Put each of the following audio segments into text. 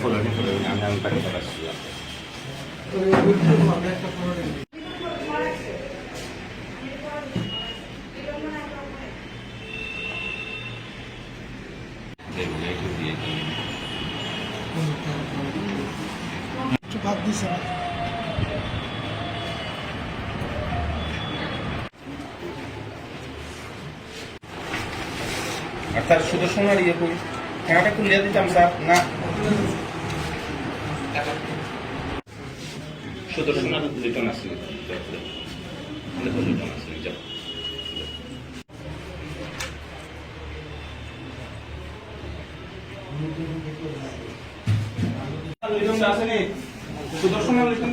ফলোডিং করে আমি আমি সুদর্শন আর ইয়ে করি। ঠেঙাটা খুলিয়ে দিতাম স্যার না সুদর্শন আর লিটন আসলে লিটন আসলে যাও লিটন আসেনি সুদর্শন আর লিটন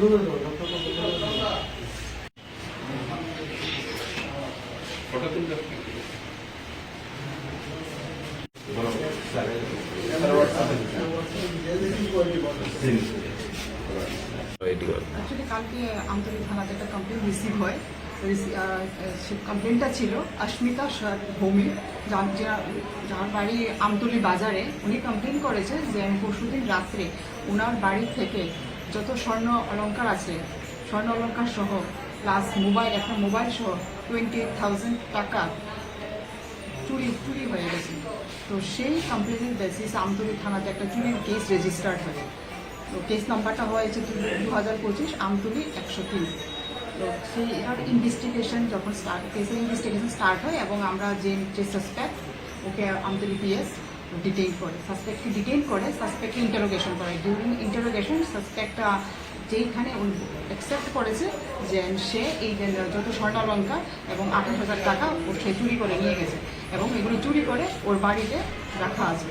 কালকে থানাতে একটা কমপ্লেন রিসিভ হয়। কমপ্লেনটা ছিল অস্মিতা ভৌমি যার বাড়ি আমতলি বাজারে। উনি কমপ্লেন করেছে যে পরশুদিন রাত্রে ওনার বাড়ি থেকে যত স্বর্ণ অলঙ্কার আছে, স্বর্ণ অলঙ্কার সহ প্লাস মোবাইল একটা মোবাইল সহ টোয়েন্টি থাউজেন্ড টাকা চুরি চুরি হয়ে গেছে। তো সেই কমপ্লেনের বেসিস আমতলি থানাতে একটা চুরির কেস রেজিস্টার্ড হয় তো কেস নাম্বারটা হয়েছে দু হাজার পঁচিশ, আমতলি একশো তিন। তো সেই ইনভেস্টিগেশন যখন স্টার্ট কেসের ইনভেস্টিগেশন স্টার্ট হয় এবং আমরা যে যে সাসপেক্ট ওকে আমতলি পিএস ডিটেইন করে সাসপেক্টকে ডিটেইন করে সাসপেক্টকে ইন্টারোগেশন করে। ডিউরিং ইন্টারোগেশন সাসপেক্টটা যেইখানে অ্যাকসেপ্ট করেছে যে সে এই যত স্বর্ণালঙ্কার এবং আঠাশ হাজার টাকা ও সে চুরি করে নিয়ে গেছে এবং এগুলো চুরি করে ওর বাড়িতে রাখা আছে।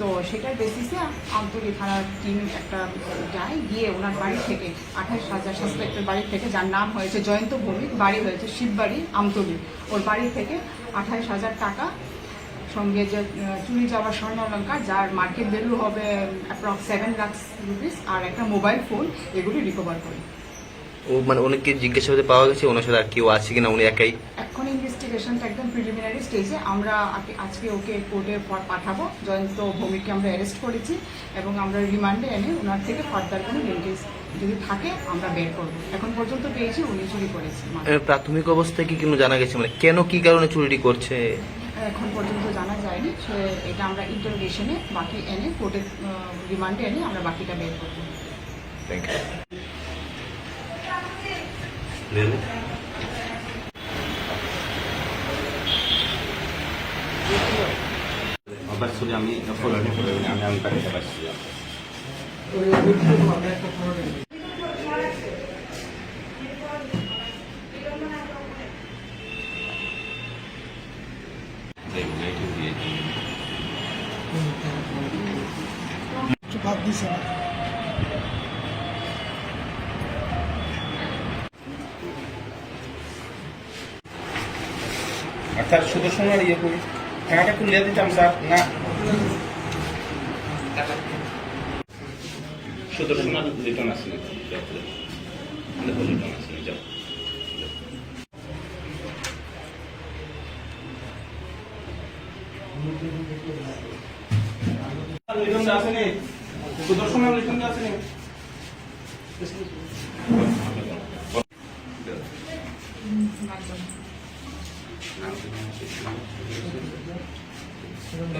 তো সেটার বেসিসে আমতলি থানার টিম একটা যায় গিয়ে ওনার বাড়ি থেকে আঠাশ হাজার সাসপেক্টের বাড়ি থেকে, যার নাম হয়েছে জয়ন্ত ভৌমিক, বাড়ি হয়েছে শিববাড়ি, আমতলি। ওর বাড়ি থেকে আঠাশ হাজার টাকা সঙ্গে যে চুরি যাওয়া স্বর্ণ অলঙ্কার যার মার্কেট ভ্যালু হবে অ্যাপ্রক্স সেভেন লাখ রুপিস আর একটা মোবাইল ফোন এগুলি রিকভার করে। ও মানে অনেককে জিজ্ঞাসাবাদে পাওয়া গেছে ওনার সাথে আর কেউ আছে কিনা উনি একাই? এখন ইনভেস্টিগেশনটা একদম প্রিলিমিনারি স্টেজে আমরা আজকে ওকে কোর্টে পাঠাবো। জয়ন্ত ভৌমিককে আমরা অ্যারেস্ট করেছি এবং আমরা রিমান্ডে এনে ওনার থেকে ফার্দার কোনো লিঙ্কেজ যদি থাকে আমরা বের করব। এখন পর্যন্ত পেয়েছি উনি চুরি করেছে। প্রাথমিক অবস্থায় কি কোনো জানা গেছে? মানে কেন কি কারণে চুরিটি করছে? এখন পর্যন্ত জানা যায়নি সে এটা আমরা ইন্টারোগেশনে বাকি এনে কোর্টে রিমান্ডে এনে আমরা বাকিটা বের করব থ্যাংক ইউ অ্যাকচুয়ালি আমি আমি আমি পাচ্ছি ওই ভিডিও তোমার একটা ফটো দিন একটু ভাব দিছে না স্যার সুদর্শন আর ইয়ে করি। ঠেঙাটা খুলিয়ে দিতাম স্যার? না। সুদর্শন আর আসলে যাও। আসেনি। সুদর্শন আর লিটন আসেনি। বন্ধ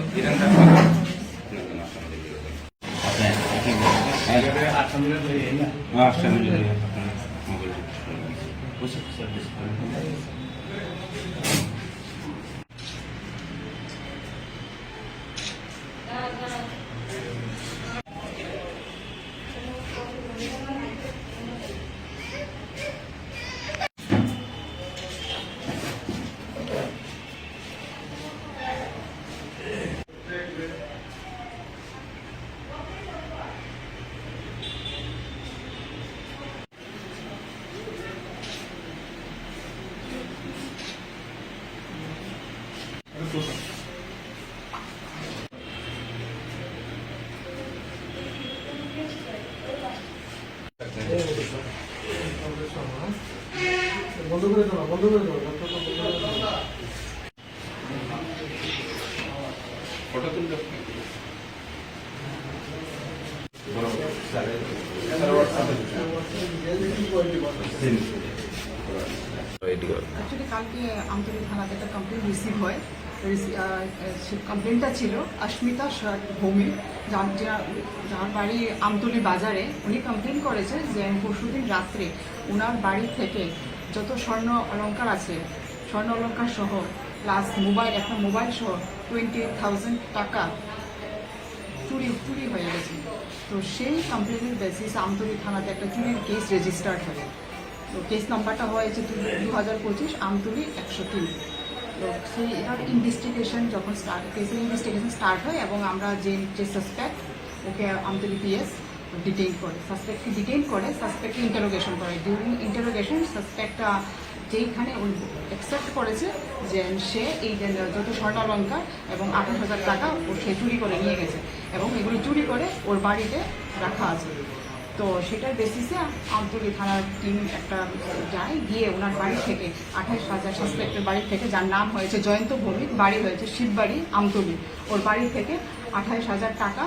ছিল অস্মিতা ভৌমিক, যার যার বাড়ি আমতলি বাজারে, উনি কমপ্লেন করেছে যে পরশুদিন রাত্রে ওনার বাড়ি থেকে যত স্বর্ণ অলঙ্কার আছে, স্বর্ণ অলঙ্কার সহ প্লাস মোবাইল একটা মোবাইল সহ টোয়েন্টি থাউজেন্ড টাকা চুরি চুরি হয়ে গেছে। তো সেই কমপ্লেনের বেসিস আমতলি থানাতে একটা চুরির কেস রেজিস্টার্ড হয় তো কেস নাম্বারটা হয়েছে দু হাজার পঁচিশ আমতলি একশো তিন। তো সেই ইনভেস্টিগেশন যখন স্টার্ট কেসের ইনভেস্টিগেশন স্টার্ট হয় এবং আমরা যে যে সাসপেক্ট ওকে আমতলী পিএস ডিটেইন করে সাসপেক্টকে ডিটেইন করে সাসপেক্টকে ইন্টারোগেশন করে। ডিউরিং ইন্টারোগেশন সাসপেক্টটা যেইখানে ওই অ্যাকসেপ্ট করেছে যে সে এই যত স্বর্ণ অলঙ্কার এবং আঠাশ হাজার টাকা ও সে চুরি করে নিয়ে গেছে এবং এগুলো চুরি করে ওর বাড়িতে রাখা আছে। তো সেটার বেসিসে আমতলী থানার টিম একটা যায় গিয়ে ওনার বাড়ি থেকে আঠাশ হাজার সাসপেক্টের বাড়ি থেকে যার নাম হয়েছে জয়ন্ত ভৌমিক বাড়ি হয়েছে শিববাড়ি আমতলী। ওর বাড়ি থেকে আঠাশ হাজার টাকা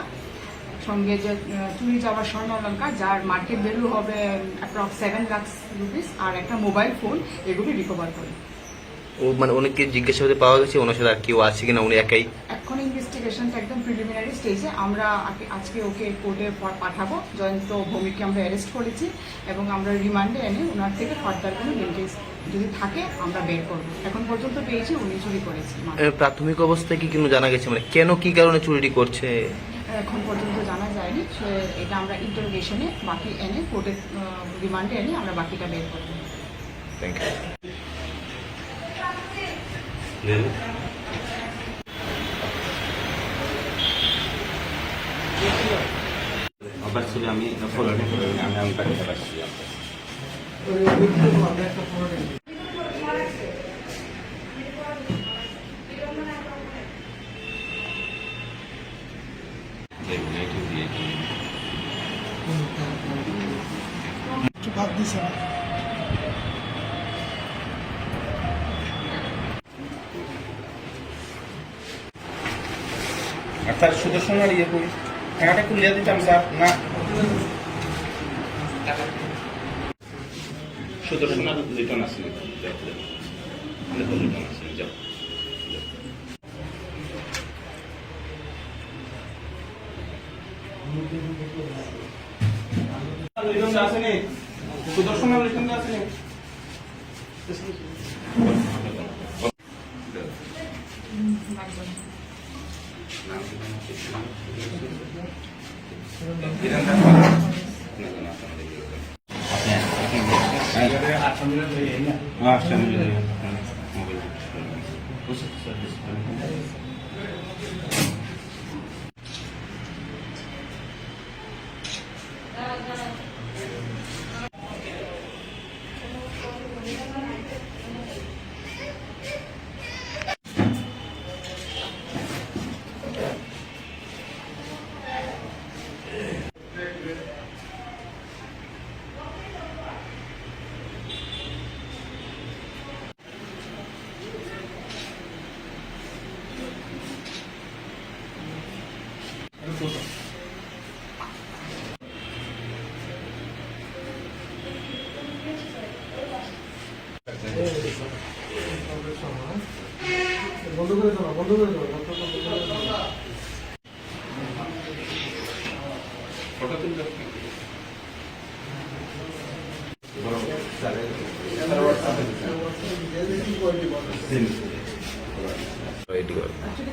সঙ্গে যে চুরি যাওয়ার স্বর্ণ অলঙ্কার যার মার্কেট ভ্যালু হবে অ্যাপ্রক্স সেভেন লাখ রুপিস আর একটা মোবাইল ফোন এগুলি রিকভার করে। ও মানে অনেককে জিজ্ঞাসাবাদে পাওয়া গেছে? ওনার সাথে আর কেউ আছে কিনা? উনি একাই? এখন ইনভেস্টিগেশনটা একদম প্রিলিমিনারি স্টেজে আমরা আজকে ওকে কোর্টে পাঠাবো। জয়ন্ত ভৌমিককে আমরা অ্যারেস্ট করেছি এবং আমরা রিমান্ডে এনে ওনার থেকে ফার্দার কোনো লিঙ্কেজ যদি থাকে আমরা বের করব। এখন পর্যন্ত পেয়েছি উনি চুরি করেছে। প্রাথমিক অবস্থায় কি কিন্তু জানা গেছে? মানে কেন কি কারণে চুরিটি করছে? এখন পর্যন্ত জানা যায়নি। এটা আমরা ইন্টারোগেশনে বাকি এনে কোর্টে রিমান্ডে এনে আমরা বাকিটা বের করব। থ্যাংক ইউ ছবি আমি ফলো আমি আমি নেই একটু বাদ দিছে আচ্ছা সুদর্শন আর ইয়ে করি। টাকাটা খুলিয়ে দিতাম স্যার না সুদর্শন আর লিটন আসেনি লিটন আসেনি যাও সুদর্শন আসেনি আচ্ছা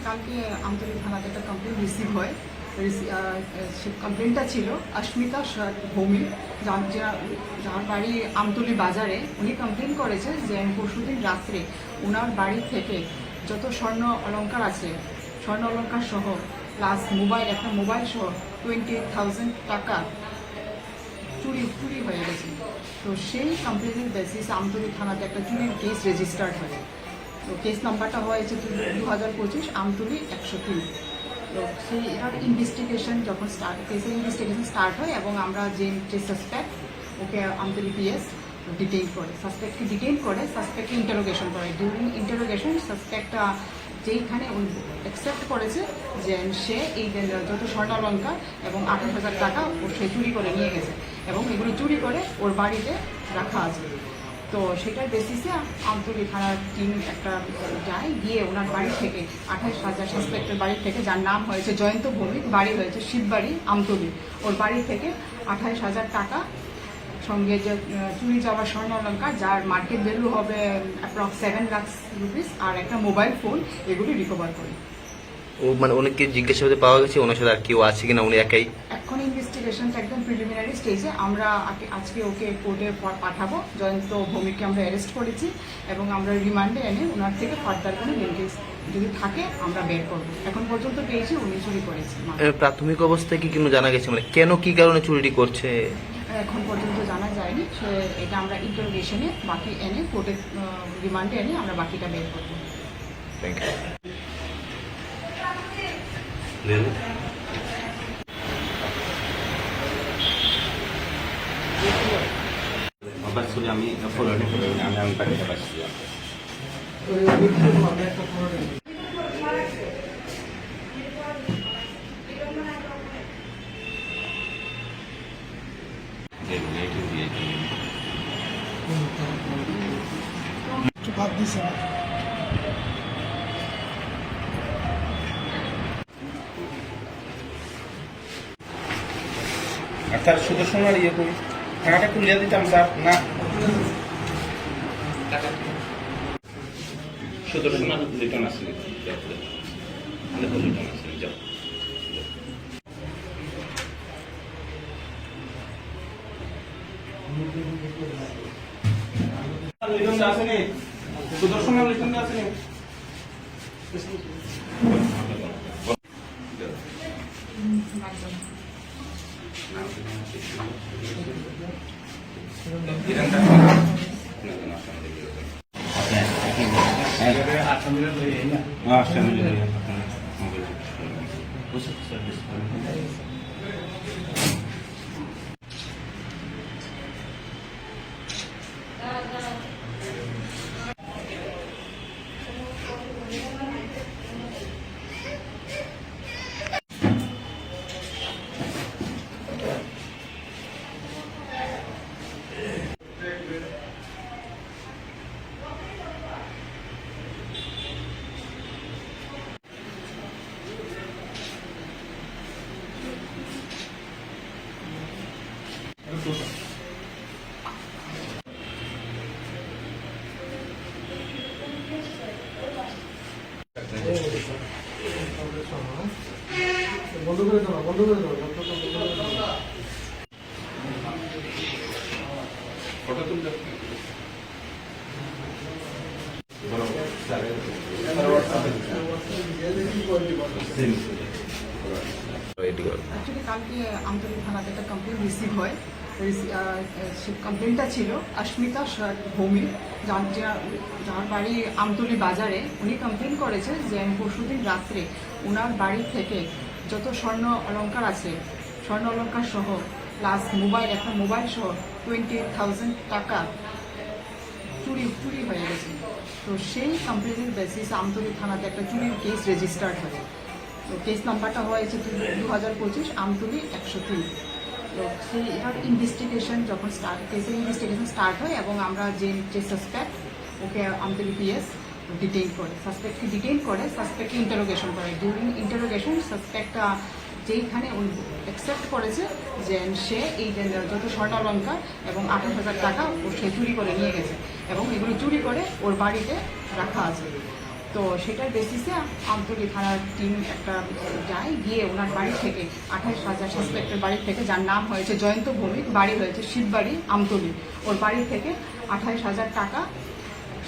কালকে একটা কমপ্লেন রিসিভ হয়। কমপ্লেনটা ছিল অস্মিতা ভৌমি যার বাড়ি আমতলি বাজারে। উনি কমপ্লেন করেছে যে পরশুদিন রাত্রে ওনার বাড়ি থেকে যত স্বর্ণ অলঙ্কার আছে, স্বর্ণ অলঙ্কার সহ, প্লাস মোবাইল, একটা মোবাইল সহ টোয়েন্টি থাউজেন্ড টাকা চুরি চুরি হয়ে গেছে। তো সেই কমপ্লেনের বেসিস আমতলী থানাতে একটা চুরির কেস রেজিস্টার্ড হয়। তো কেস নাম্বারটা হয়েছে দু হাজার পঁচিশ, আমতলী একশো তিন। তো সেই ইনভেস্টিগেশন যখন স্টার্ট কেসের ইনভেস্টিগেশন স্টার্ট হয় এবং আমরা যে যে সাসপেক্ট ওকে আমতলী পিএস ডিটেইন করে সাসপেক্টকে ডিটেইন করে সাসপেক্টকে ইন্টারোগেশন করে। ডিউরিং ইন্টারোগেশন সাসপেক্ট যেইখানে অ্যাকসেপ্ট করেছে যে সে এই যত স্বর্ণালঙ্কার এবং আঠাশ হাজার টাকা ও সে চুরি করে নিয়ে গেছে এবং এগুলো চুরি করে ওর বাড়িতে রাখা আছে। তো সেটার বেসিসে আমতলী থানার টিম একটা যায়, গিয়ে ওনার বাড়ি থেকে আঠাশ হাজার সাসপেক্টের বাড়ি থেকে, যার নাম হয়েছে জয়ন্ত ভৌমিক, বাড়ি হয়েছে শিববাড়ি, আমতলি। ওর বাড়ি থেকে আঠাশ হাজার টাকা সঙ্গে যে চুরি যাওয়া স্বর্ণ অলঙ্কার যার মার্কেট ভ্যালু হবে অ্যাপ্রক্স সেভেন লাখ রুপিস আর একটা মোবাইল ফোন এগুলি রিকভার করে। ও মানে অনেককে জিজ্ঞাসাবাদে পাওয়া গেছে ওনার সাথে আর কেউ আছে কিনা উনি একাই? এখন ইনভেস্টিগেশনটা একদম প্রিলিমিনারি স্টেজে আমরা আজকে ওকে কোর্টে পাঠাবো। জয়ন্ত ভৌমিককে আমরা অ্যারেস্ট করেছি এবং আমরা রিমান্ডে এনে ওনার থেকে ফার্দার কোনো লিঙ্কেজ যদি থাকে আমরা বের করব। এখন পর্যন্ত পেয়েছি উনি চুরি করেছে। প্রাথমিক অবস্থায় কি কোনো জানা গেছে? মানে কেন কি কারণে চুরিটি করছে? এখন পর্যন্ত জানা যায়নি সে এটা আমরা ইন্টারোগেশনে বাকি এনে কোর্টে রিমান্ডে এনে আমরা বাকিটা বের করব থ্যাংক ইউ অ্যাকচুয়ালি আমি ফলো আমি আমি পাচ্ছি ওই ভিডিও আমরা একটা ফটো নিই একটু বাদ দিছে না আচ্ছা সুদর্শন আর ইয়ে করি। টাকাটা খুলিয়ে দিতাম স্যার। না। সুদর্শন রিটার্ন আসলে রিটার্ন আসলে যাও। আসেনি সুদর্শন আর রিটার্ন আসেনি বন্ধ কালকে থানাতে একটা কমপ্লেন রিসিভ হয়। কমপ্লেনটা ছিল অস্মিতা ভৌমি, যার যার বাড়ি আমতলী বাজারে। উনি কমপ্লেন করেছে যে পরশুদিন রাত্রে ওনার বাড়ি থেকে যত স্বর্ণ অলঙ্কার আছে, স্বর্ণ অলঙ্কার সহ প্লাস মোবাইল এখন মোবাইল সহ টোয়েন্টি থাউজেন্ড টাকা চুরি চুরি হয়ে গেছে। তো সেই কমপ্লেনের বেসিস আমতলী থানাতে একটা চুরির কেস রেজিস্টার্ড হয়। তো কেস নাম্বারটা হয়েছে দু হাজার পঁচিশ আমতলি একশো তিন। তো সেই এটার ইনভেস্টিগেশন যখন স্টার্ট কেসের ইনভেস্টিগেশন স্টার্ট হয় এবং আমরা যে যে সাসপেক্ট ওকে আমতলী পিএস ডিটেইন করে সাসপেক্টকে ডিটেইন করে সাসপেক্টকে ইন্টারোগেশন করে। ডিউরিং ইন্টারোগেশন সাসপেক্টটা যেইখানে অ্যাকসেপ্ট করেছে যে সে এই যত স্বর্ণালঙ্কার এবং আঠাশ হাজার টাকা ও সে চুরি করে নিয়ে গেছে এবং এগুলো চুরি করে ওর বাড়িতে রাখা আছে। তো সেটার বেসিসে আমতলী থানার টিম একটা যায়, গিয়ে ওনার বাড়ি থেকে আঠাশ হাজার সাসপেক্টের বাড়ি থেকে, যার নাম হয়েছে জয়ন্ত ভৌমিক, বাড়ি হয়েছে শিববাড়ি আমতলী। ওর বাড়ি থেকে আঠাশ হাজার টাকা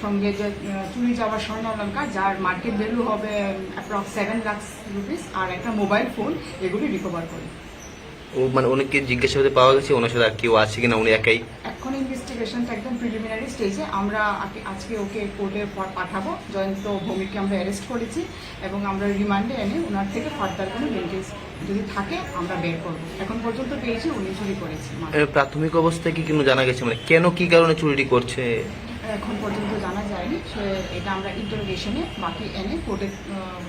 সঙ্গে যে চুরি যাওয়ার স্বর্ণ অলঙ্কার যার মার্কেট ভ্যালু হবে অ্যাপ্রক্স সেভেন লাখস রুপিস আর একটা মোবাইল ফোন এগুলি রিকভার করে। ও মানে অনেককে জিজ্ঞাসাবাদে পাওয়া গেছে ওনার সাথে আর কেউ আছে কিনা উনি একাই? এখন ইনভেস্টিগেশনটা একদম প্রিলিমিনারি স্টেজে আমরা আজকে ওকে কোর্টে পাঠাবো। জয়ন্ত ভৌমিককে আমরা অ্যারেস্ট করেছি এবং আমরা রিমান্ডে এনে ওনার থেকে ফার্দার কোনো বেনিফিটস যদি থাকে আমরা বের করব। এখন পর্যন্ত পেয়েছি উনি চুরি করেছে। প্রাথমিক অবস্থায় কি কোনো জানা গেছে? মানে কেন কি কারণে চুরিটি করছে? এখন পর্যন্ত জানা যায়নি সে এটা আমরা ইন্টারোগেশনে বাকি এনে কোর্টে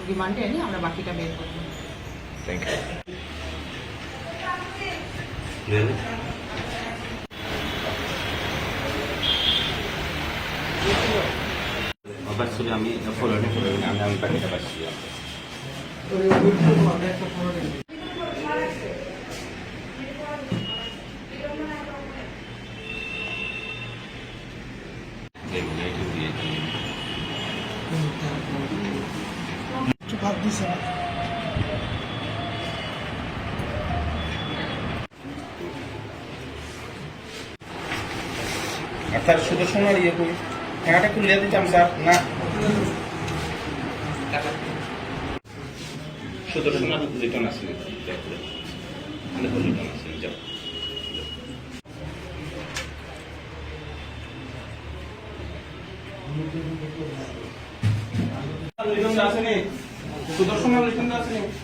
রিমান্ডে এনে আমরা বাকিটা বের করব থ্যাংক ইউ বাচ্চুরি আমি ফলোনি করে আমি আমি বাকিটা পাচ্ছি দিছে। না শুধু শোনার ইয়ে করি। টাকাটা লিয়ে দিতাম, স্যার। না। সুদর্শন রিটার্ন আসলে রিটার্ন আসলে সুদর্শন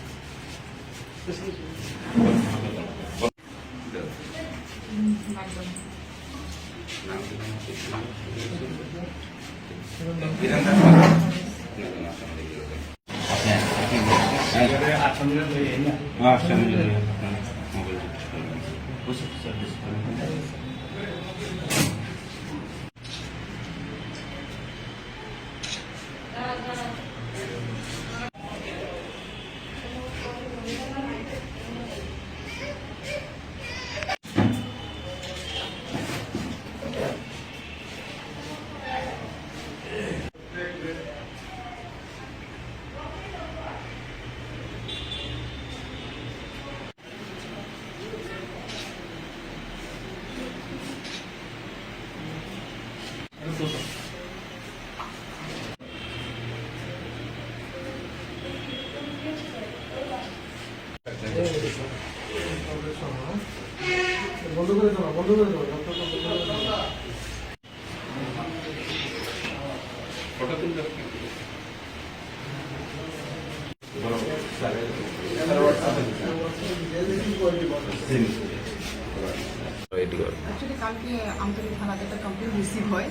অ্যাকচুয়ালি কালকে আমতলী থানাতে একটা কমপ্লেন রিসিভ হয়।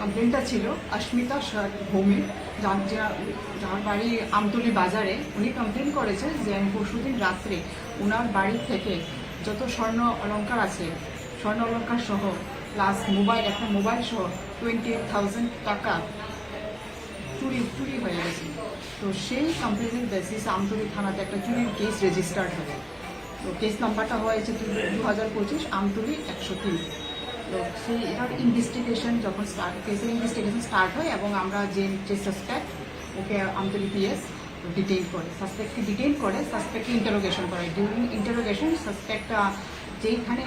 কমপ্লেনটা ছিল, অস্মিতা ভৌমিক যার যার বাড়ি আমতলী বাজারে, উনি কমপ্লেন করেছে যে পরশুদিন রাত্রে ওনার বাড়ি থেকে যত স্বর্ণ অলঙ্কার আছে, স্বর্ণ অলঙ্কার সহ, প্লাস মোবাইল একটা মোবাইল সহ টোয়েন্টি থাউজেন্ড টাকা চুরি চুরি হয়ে গেছে। তো সেই কমপ্লেনের বেসিস আমতলী থানাতে একটা চুরির কেস রেজিস্টার্ড হয় তো কেস নাম্বারটা হয়েছে দু হাজার পঁচিশ, আমতলী একশো তিন। তো সেই এটার ইনভেস্টিগেশন যখন স্টার্ট কেসের ইনভেস্টিগেশন স্টার্ট হয় এবং আমরা যে যে সাসপেক্ট ওকে আমতলী পিএস ডিটেইন করে সাসপেক্টকে ডিটেইন করে সাসপেক্টকে ইন্টারোগেশন করে। ডিউরিং ইন্টারোগেশন সাসপেক্ট যেইখানে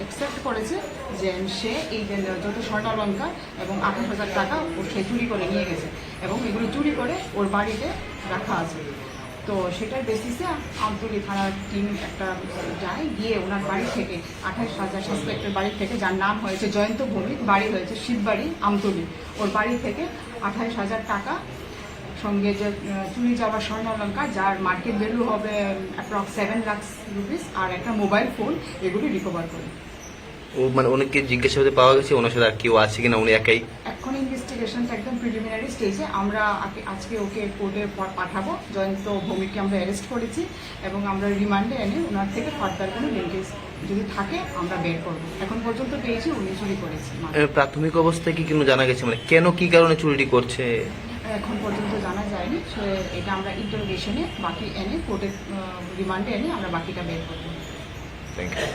অ্যাকসেপ্ট করেছে যে সে এই যত স্বর্ণালঙ্কার এবং আঠাশ হাজার টাকা ও সে চুরি করে নিয়ে গেছে এবং এগুলো চুরি করে ওর বাড়িতে রাখা আছে। তো সেটার বেসিসে আমতলী থানার টিম একটা যায়, গিয়ে ওনার বাড়ি থেকে আঠাশ হাজার সাসপেক্টের বাড়ি থেকে, যার নাম হয়েছে জয়ন্ত ভৌমিক, বাড়ি হয়েছে শিববাড়ি আমতলী। ওর বাড়ি থেকে আঠাশ হাজার টাকা সঙ্গে যে চুরি যাওয়ার স্বর্ণ অলঙ্কার যার মার্কেট ভ্যালু হবে অ্যাপ্রক্স সেভেন লাখস রুপিস আর একটা মোবাইল ফোন এগুলি রিকভার করে। ও মানে অনেককে জিজ্ঞাসাবাদে পাওয়া গেছে ওনার সাথে আর কেউ আছে কিনা উনি একাই? এখন ইনভেস্টিগেশনটা একদম প্রিলিমিনারি স্টেজে আমরা আজকে ওকে কোর্টে পাঠাবো। জয়ন্ত ভৌমিককে আমরা অ্যারেস্ট করেছি এবং আমরা রিমান্ডে এনে ওনার থেকে ফার্দার কোনো বেনিফিটস যদি থাকে আমরা বের করব। এখন পর্যন্ত পেয়েছি উনি চুরি করেছে। প্রাথমিক অবস্থায় কি কোনো জানা গেছে? মানে কেন কি কারণে চুরিটি করছে? এখন পর্যন্ত জানা যায়নি সে এটা আমরা ইন্টারোগেশনে বাকি এনে কোর্টে রিমান্ডে এনে আমরা বাকিটা বের করব থ্যাংক ইউ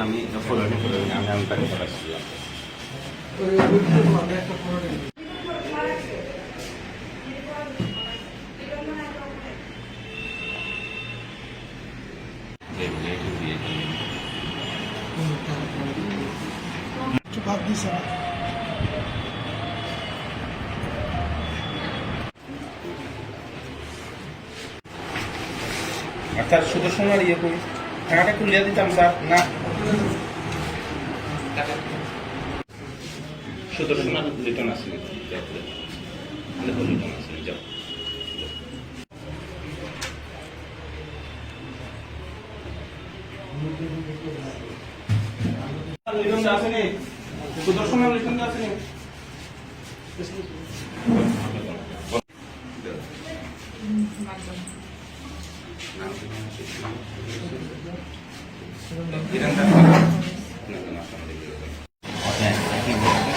আমি করে আমি আমি বাড়িতে পাচ্ছিলাম ওই ভিডিও করলাম একটা ফটো নিয়ে একটু বাদ দিছে। না আচ্ছা সুদর্শন আর ইয়ে করি। টাকাটা খুলে দিতাম স্যার। না। সুদর্শন আর লিটন আসলে যাতে লিটন আসলে যাও। লিটন আসেনি সুদর্শন আর লিটন আসেনি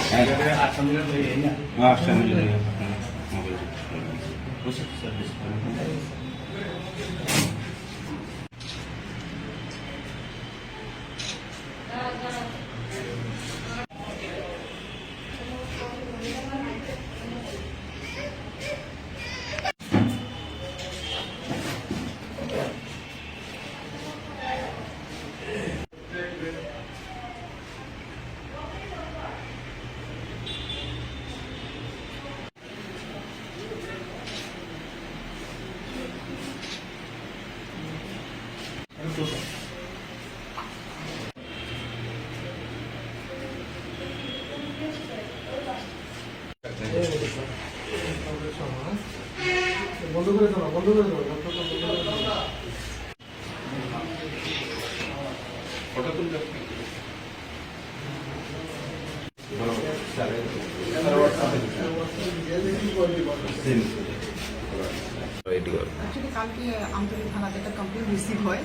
বন্ধ করে বন্ধ করে দাও বন্ধ করে দাও ফটো কালকে আমতলী থানাতে একটা কমপ্লেন রিসিভ হয়।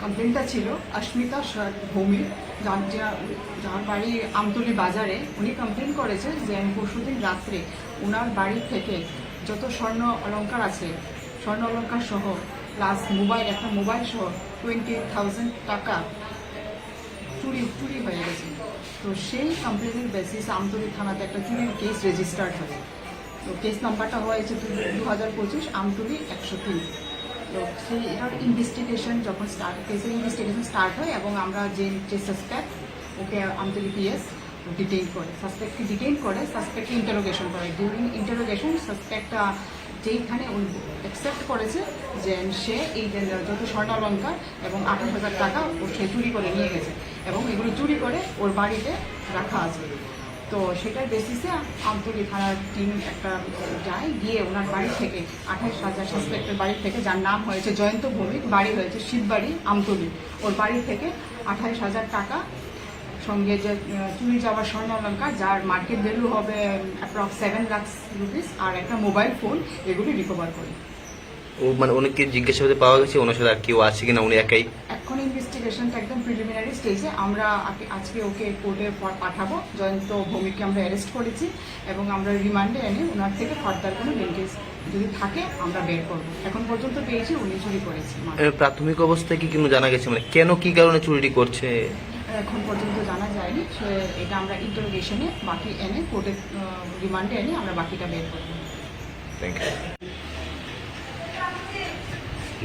কমপ্লেনটা ছিল অস্মিতা ভৌমিক যার যা- যার বাড়ি আমতলী বাজারে। উনি কমপ্লেন করেছে যে পরশুদিন রাত্রে ওনার বাড়ি থেকে যত স্বর্ণ অলঙ্কার আছে, স্বর্ণ অলঙ্কার সহ প্লাস মোবাইল একটা মোবাইল সহ টোয়েন্টি থাউজেন্ড টাকা চুরি চুরি হয়ে গেছে। তো সেই কমপ্লেনের বেসিস আমতলী থানাতে একটা চুরির কেস রেজিস্টার্ড হয়। তো কেস নাম্বারটা হয়েছে দু হাজার পঁচিশ, আমতলি একশো তিন। তো সেই এটার ইনভেস্টিগেশন যখন স্টার্ট কেসের ইনভেস্টিগেশন স্টার্ট হয় এবং আমরা যে যে সাসপেক্ট ওকে আমতলি পিএস ডিটেইন করে সাসপেক্টকে ডিটেইন করে সাসপেক্টকে ইন্টারোগেশন করে। ডিউরিং ইন্টারোগেশন সাসপেক্টটা যেইখানে ওই অ্যাকসেপ্ট করেছে যে সে এই যত স্বর্ণ অলঙ্কার এবং আঠাশ হাজার টাকা ও সে চুরি করে নিয়ে গেছে এবং এগুলো চুরি করে ওর বাড়িতে রাখা আছে। তো সেটার বেসিসে আমতলী থানার টিম একটা যায়, গিয়ে ওনার বাড়ি থেকে আঠাশ হাজার সাসপেক্টের বাড়ি থেকে, যার নাম হয়েছে জয়ন্ত ভৌমিক, বাড়ি হয়েছে শিববাড়ি, আমতলি। ওর বাড়ি থেকে আঠাশ হাজার টাকা সঙ্গে যে চুরি যাওয়ার স্বর্ণ অলঙ্কার যার মার্কেট ভ্যালু হবে অ্যাপ্রক্স সেভেন লাক্স রুপিস আর একটা মোবাইল ফোন এগুলি রিকভার করি। ও মানে অনেককে জিজ্ঞাসাবাদে পাওয়া গেছে ওনার সাথে আর কেউ আছে কিনা উনি একাই? এখন ইনভেস্টিগেশনটা একদম প্রিলিমিনারি স্টেজে আমরা আজকে ওকে কোর্টে পাঠাবো। জয়ন্ত ভৌমিককে আমরা অ্যারেস্ট করেছি এবং আমরা রিমান্ডে এনে ওনার থেকে ফার্দার কোনো লিঙ্কেজ যদি থাকে আমরা বের করব। এখন পর্যন্ত পেয়েছি উনি চুরি করেছে। প্রাথমিক অবস্থায় কি কোনো জানা গেছে? মানে কেন কি কারণে চুরিটি করছে? এখন পর্যন্ত জানা যায়নি। সে এটা আমরা ইন্টারোগেশনে বাকি এনে কোর্টে রিমান্ডে এনে আমরা বাকিটা বের করব। Thank you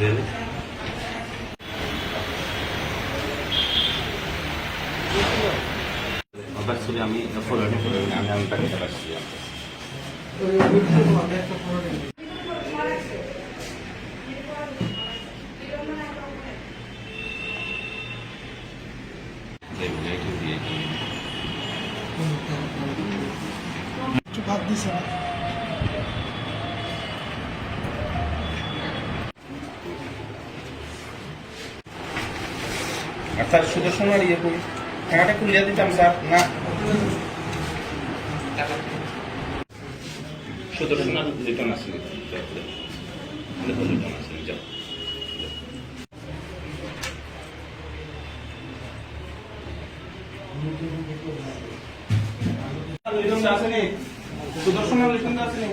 Really? আমি আমি আমি একটু দিছে না আচ্ছা সুদর্শন আর ইয়ে করি। টাকাটা খুলে দিতাম স্যার। না। সুদর্শন আর আসেনি তারপরে আসেনি যাও। আসেনি? সুদর্শন লিটন আসেনি।